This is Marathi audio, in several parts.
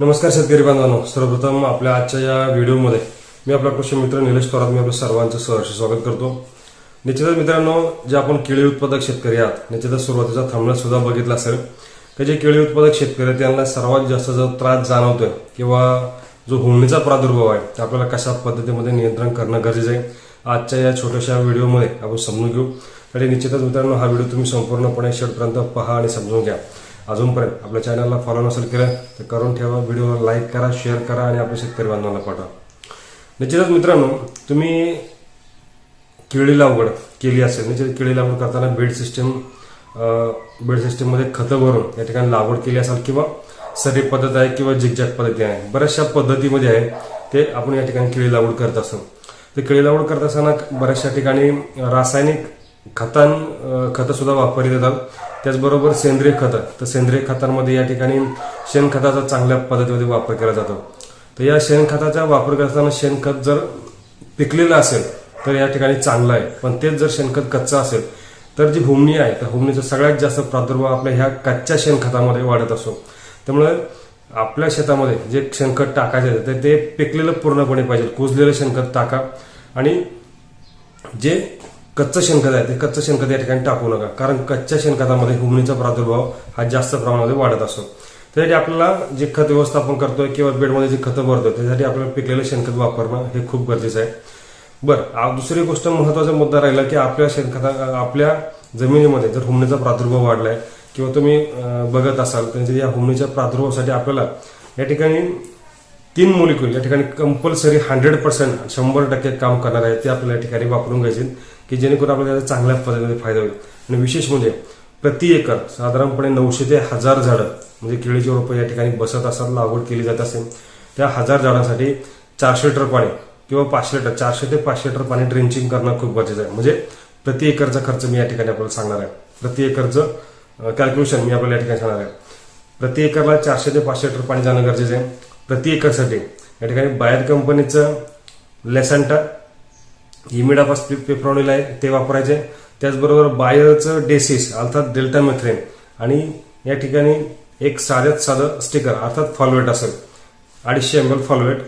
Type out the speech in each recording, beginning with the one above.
नमस्कार शेतकरी बांधवांनो. सर्वप्रथम आपल्या आजच्या या व्हिडिओमध्ये मी आपला कृषी मित्र निलेश थोरात मी आपल्या सर्वांचं सहर्ष स्वागत करतो. निश्चितच मित्रांनो जे आपण केळी उत्पादक शेतकरी आहात निश्चितच सुरुवातीचा थांबण्यात सुद्धा बघितला असेल. की जे केळी उत्पादक शेतकरी आहेत त्यांना सर्वात जास्त जो त्रास जाणवतोय किंवा जो हुमणीचा प्रादुर्भाव आहे ते आपल्याला कशा पद्धतीमध्ये नियंत्रण करणं गरजेचं आहे आजच्या या छोट्याशा व्हिडिओमध्ये आपण समजून घेऊ. आणि निश्चितच मित्रांनो हा व्हिडिओ तुम्ही संपूर्णपणे शेवटपर्यंत पहा आणि समजून घ्या. अजूनपर्यंत आपल्या चॅनलला फॉलो नसेल केलं तर करून ठेवा. व्हिडिओला लाईक करा शेअर करा आणि आपल्या शेतकरी बांधवांना पाठवा. निश्चितच मित्रांनो तुम्ही केळी लागवड केली असेल निश्चित केळी लागवड करताना बेड सिस्टम बेड सिस्टममध्ये खतं भरून या ठिकाणी लागवड केली असाल किंवा सरी पद्धत आहे किंवा झिकझॅक पद्धती आहे. बऱ्याचशा पद्धतीमध्ये आहे ते आपण या ठिकाणी केळी लागवड करत असतो. तर केळी लागवड करत असताना बऱ्याचशा ठिकाणी रासायनिक खतां खतंसुद्धा खतं सुद्धा वापरली जातात. त्याचबरोबर सेंद्रिय खतं. तर सेंद्रिय खतांमध्ये या ठिकाणी शेणखताचा चांगल्या पद्धतीमध्ये वापर केला जातो. तर या शेणखताचा वापर करत असताना शेणखत जर पिकलेलं असेल तर या ठिकाणी चांगलं आहे. पण तेच जर शेणखत कच्चं असेल तर जी हुमणी आहे त्या हुमणीचा सगळ्यात जास्त प्रादुर्भाव आपल्या ह्या कच्च्या शेणखतामध्ये वाढत असतो. त्यामुळे आपल्या शेतामध्ये जे शेणखत टाकायचे आहे, तर ते पिकलेलं पूर्णपणे पाहिजे. कुजलेलं शेणखत टाका. आणि जे कच्चं शेणखत आहे ते कच्चं शेणखत या ठिकाणी टाकू नका. कारण कच्च्या शेणखतामध्ये हुमणीचा प्रादुर्भाव हा जास्त प्रमाणामध्ये वाढत असतो. त्यासाठी आपल्याला जे खत व्यवस्थापन करतोय किंवा बेडमध्ये जे खतं भरतोय त्यासाठी आपल्याला पिकलेलं शेणखत वापरणं हे खूप गरजेचं आहे. बरं दुसरी गोष्ट महत्त्वाचा मुद्दा राहिला की आपल्या शेणखता आपल्या जमिनीमध्ये जर हुमणीचा प्रादुर्भाव वाढलाय किंवा तुम्ही बघत असाल तर या हुमणीच्या प्रादुर्भावासाठी आपल्याला या ठिकाणी तीन मोलिक्युल या ठिकाणी कंपल्सरी हंड्रेड पर्सेंट शंभर टक्के काम करणार आहे ते आपल्याला या ठिकाणी वापरून घ्यायचे. की जेणेकरून आपल्याला त्याचा चांगल्या पद्धतीने फायदा होईल. आणि विशेष म्हणजे प्रति एकर साधारणपणे नऊशे ते हजार झाडं म्हणजे केळीची रोपं या ठिकाणी बसत असतात लागवड केली जात असेल त्या हजार झाडांसाठी चारशे लिटर पाणी किंवा पाचशे लिटर चारशे ते पाचशे लिटर पाणी ड्रिंचिंग करणं खूप गरजेचं आहे. म्हणजे प्रति एकरचा खर्च मी या ठिकाणी आपल्याला सांगणार आहे. प्रति एकरचं कॅल्क्युलेशन मी आपल्याला या ठिकाणी सांगणार आहे. प्रति एकरला चारशे ते पाचशे लिटर पाणी जाणं गरजेचं आहे. प्रति एकरसाठी या ठिकाणी बाहेर कंपनीचं लेसंटा इमिडापास पेप्रॉनिल आहे ते वापरायचे. त्याचबरोबर बायरचं डेसिस अर्थात डेल्टा मेथ्रेन. आणि या ठिकाणी एक साध्यात साधं स्टिकर अर्थात फॉलवेट असेल. अडीचशे एम एल फॉलवेट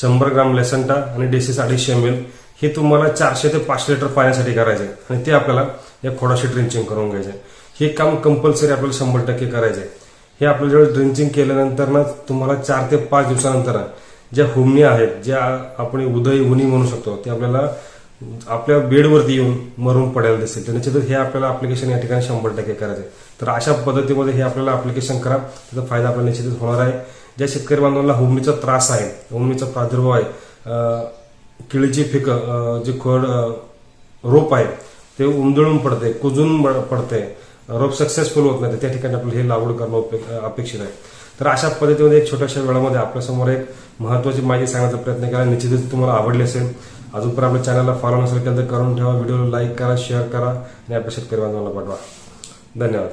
शंभर ग्राम लेसंटा आणि डेसिस अडीचशे एम एल. हे तुम्हाला चारशे ते पाचशे लिटर पाण्यासाठी करायचे. आणि ते आपल्याला या खोडाशी ड्रिंचिंग करून घ्यायचे. हे काम कंपल्सरी आपल्याला शंभर टक्के करायचे. हे आपलं जेव्हा ड्रिंचिंग केल्यानंतर ना तुम्हाला चार ते पाच दिवसानंतर ज्या हुमणी आहेत ज्या आपण उदय उनी म्हणू शकतो ते आपल्याला आपल्या बेडवरती येऊन मरून पडायला दिसेल. तर निश्चितच हे आपल्याला अप्लिकेशन या ठिकाणी शंभर टक्के करायचे तर अशा पद्धतीमध्ये हे आपल्याला अप्लिकेशन करा. त्याचा फायदा आपल्याला निश्चितच होणार आहे. ज्या शेतकरी बांधवांना हुमणीचा त्रास आहे हुमणीचा प्रादुर्भाव आहे किळीची केळीची पिकं जे खोड रोप आहे ते उमदळून पडते कुजून ब- पडते रोप सक्सेसफुल होत नाही त्या ठिकाणी आपल्याला हे लागवड करणं अपेक्षित आहे. तर अशा पद्धतीमध्ये एक छोट्याशा वेळामध्ये आपल्यासमोर एक महत्वाची माहिती सांगण्याचा प्रयत्न केला. निश्चितच तुम्हाला आवडली असेल. अजूनपर्यंत आपल्या चॅनलला फॉलो नसेल केलं तर करून ठेवा. व्हिडिओला लाईक करा शेअर करा आणि आपल्या शेतकरी बांधवांना पाठवा धन्यवाद.